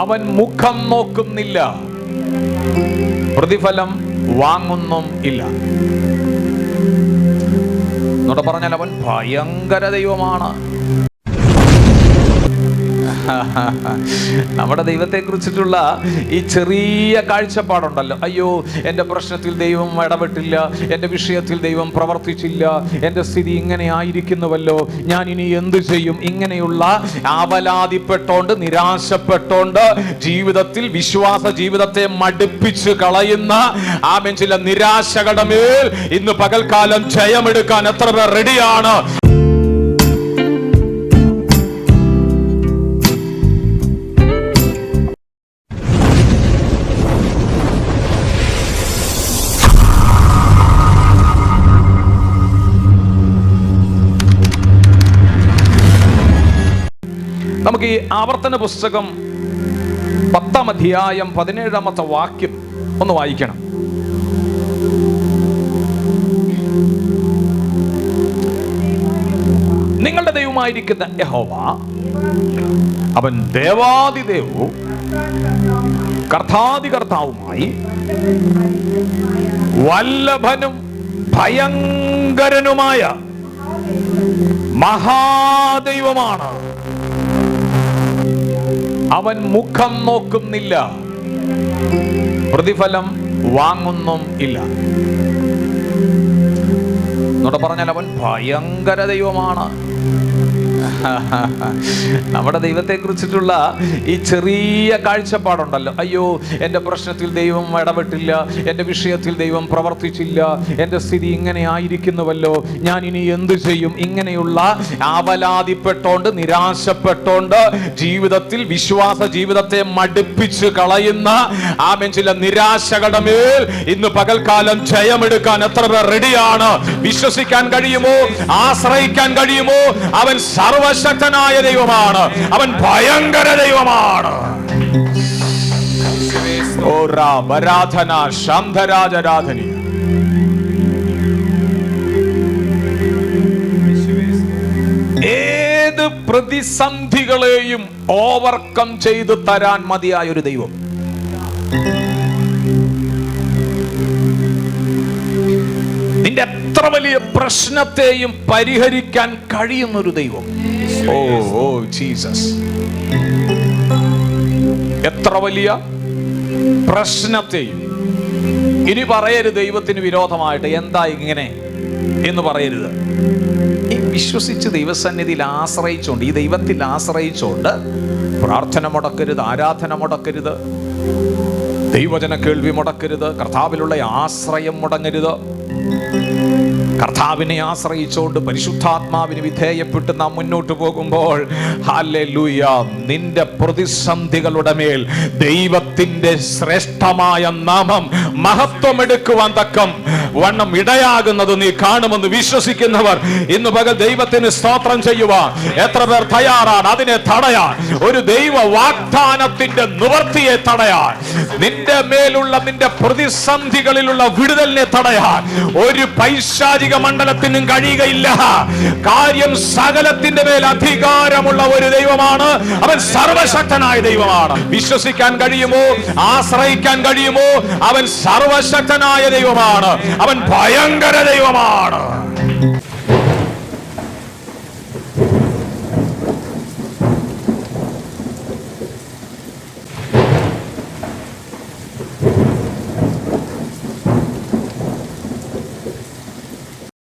അവൻ മുഖം നോക്കുന്നില്ല. പ്രതിഫലം വാങ്ങുന്നും ഇല്ല. എന്നോട് പറഞ്ഞാൽ അവൻ ഭയങ്കര ദൈവമാണ്. നമ്മുടെ ദൈവത്തെ കുറിച്ചിട്ടുള്ള ഈ ചെറിയ കാഴ്ചപ്പാടുണ്ടല്ലോ. അയ്യോ എന്റെ പ്രശ്നത്തിൽ ദൈവം ഇടപെട്ടില്ല എന്റെ വിഷയത്തിൽ ദൈവം പ്രവർത്തിച്ചില്ല എന്റെ സ്ഥിതി ഇങ്ങനെ ആയിരിക്കുന്നുവല്ലോ. ഞാൻ ഇനി എന്തു ചെയ്യും? ഇങ്ങനെയുള്ള അവലാതിപ്പെട്ടോണ്ട് നിരാശപ്പെട്ടോണ്ട് ജീവിതത്തിൽ വിശ്വാസ ജീവിതത്തെ മടുപ്പിച്ച് കളയുന്ന ആമൻ ചില നിരാശകളുടെ മേൽ ഇന്ന് പകൽക്കാലം ജയമെടുക്കാൻ എത്ര പേർ റെഡിയാണ് നമുക്ക് ഈ ആവർത്തന പുസ്തകം പത്താം അധ്യായം പതിനേഴാമത്തെ വാക്യം ഒന്ന് വായിക്കണം. നിങ്ങളുടെ ദൈവമായിരിക്കുന്ന യഹോവ അവൻ ദേവാദിദേവവും കർത്താതി കർത്താവുമായി വല്ലഭനും ഭയങ്കരനുമായ മഹാദൈവമാണ്. അവൻ മുഖം നോക്കുന്നില്ല. പ്രതിഫലം വാങ്ങുന്നും ഇല്ല. എന്നോട് പറഞ്ഞാൽ അവൻ ഭയങ്കര ദൈവമാണ്. നമ്മുടെ ദൈവത്തെ കുറിച്ചിട്ടുള്ള ഈ ചെറിയ കാഴ്ചപ്പാടുണ്ടല്ലോ. അയ്യോ എന്റെ പ്രശ്നത്തിൽ ദൈവം ഇടപെട്ടില്ല എന്റെ വിഷയത്തിൽ ദൈവം പ്രവർത്തിച്ചില്ല എന്റെ സ്ഥിതി ഇങ്ങനെ ആയിരിക്കുന്നുവല്ലോ. ഞാൻ ഇനി എന്തു ചെയ്യും? ഇങ്ങനെയുള്ള ആവലാതിപ്പെട്ടോണ്ട് നിരാശപ്പെട്ടോണ്ട് ജീവിതത്തിൽ വിശ്വാസ ജീവിതത്തെ മടുപ്പിച്ച് കളയുന്ന ആമൻ ചില നിരാശകളുടെ മേൽ ഇന്ന് പകൽക്കാലം ജയമെടുക്കാൻ എത്ര പേർ റെഡിയാണ് വിശ്വസിക്കാൻ കഴിയുമോ? ആശ്രയിക്കാൻ കഴിയുമോ? അവൻ സർവശക്തനായ ദൈവമാണ്. അവൻ ഭയങ്കര ദൈവമാണ്. ഓ ശാന്തരാജരാധനി ഏത് പ്രതിസന്ധികളെയും ഓവർകം ചെയ്തു തരാൻ മതിയായ ഒരു ദൈവം. നിന്റെ എത്ര വലിയ പ്രശ്നത്തെയും പരിഹരിക്കാൻ കഴിയുന്നൊരു ദൈവം. ഓ ഓ ജീസസ് എത്ര വലിയ പ്രശ്നത്തെയും ഇനി പറയരുത് ദൈവത്തിന് വിരോധമായിട്ട്. എന്താ ഇങ്ങനെ എന്ന് പറയരുത്. ഈ വിശ്വസിച്ച് ദൈവസന്നിധിയിൽ ആശ്രയിച്ചുകൊണ്ട് ഈ ദൈവത്തിൽ ആശ്രയിച്ചുകൊണ്ട് പ്രാർത്ഥന മുടക്കരുത് ആരാധന മുടക്കരുത് ദൈവജന കേൾവി മുടക്കരുത് കർത്താവിലുള്ള ആശ്രയം മുടങ്ങരുത്. കർത്താവിനെ ആശ്രയിച്ചുകൊണ്ട് പരിശുദ്ധാത്മാവിന് വിധേയപ്പെട്ട് നാം മുന്നോട്ട് പോകുമ്പോൾ നിന്റെ പ്രതിസന്ധികളുടെ മേൽ ദൈവത്തിന്റെ ശ്രേഷ്ഠമായ നാമം മഹത്വമെടുക്കുവാൻ തക്കം വണ്ണം ഇടയാകുന്നത് നീ കാണുമെന്ന് വിശ്വസിക്കുന്നവർ ഇന്ന് പകൽ ദൈവത്തിന് സ്തോത്രം ചെയ്യുവാൻ. എത്ര പേർ തയ്യാറാണ് അതിനെ തടയാൻ? ഒരു ദൈവ വാഗ്ദാനത്തിന്റെ നിവർത്തിയെ തടയാൻ. നിന്റെ മേലുള്ള നിന്റെ പ്രതിസന്ധികളിലുള്ള വിടുതലിനെ തടയാൻ. ഒരു പൈശാചിക മണ്ഡലത്തിനും കഴിയുകയില്ല. കാര്യം സകലത്തിന്റെ മേൽ അധികാരമുള്ള ഒരു ദൈവമാണ്. അവൻ സർവശക്തനായ ദൈവമാണ്. വിശ്വസിക്കാൻ കഴിയുമോ? ആശ്രയിക്കാൻ കഴിയുമോ? അവൻ സർവശക്തനായ ദൈവമാണ്. അവൻ ഭയങ്കര ദൈവമാണ്.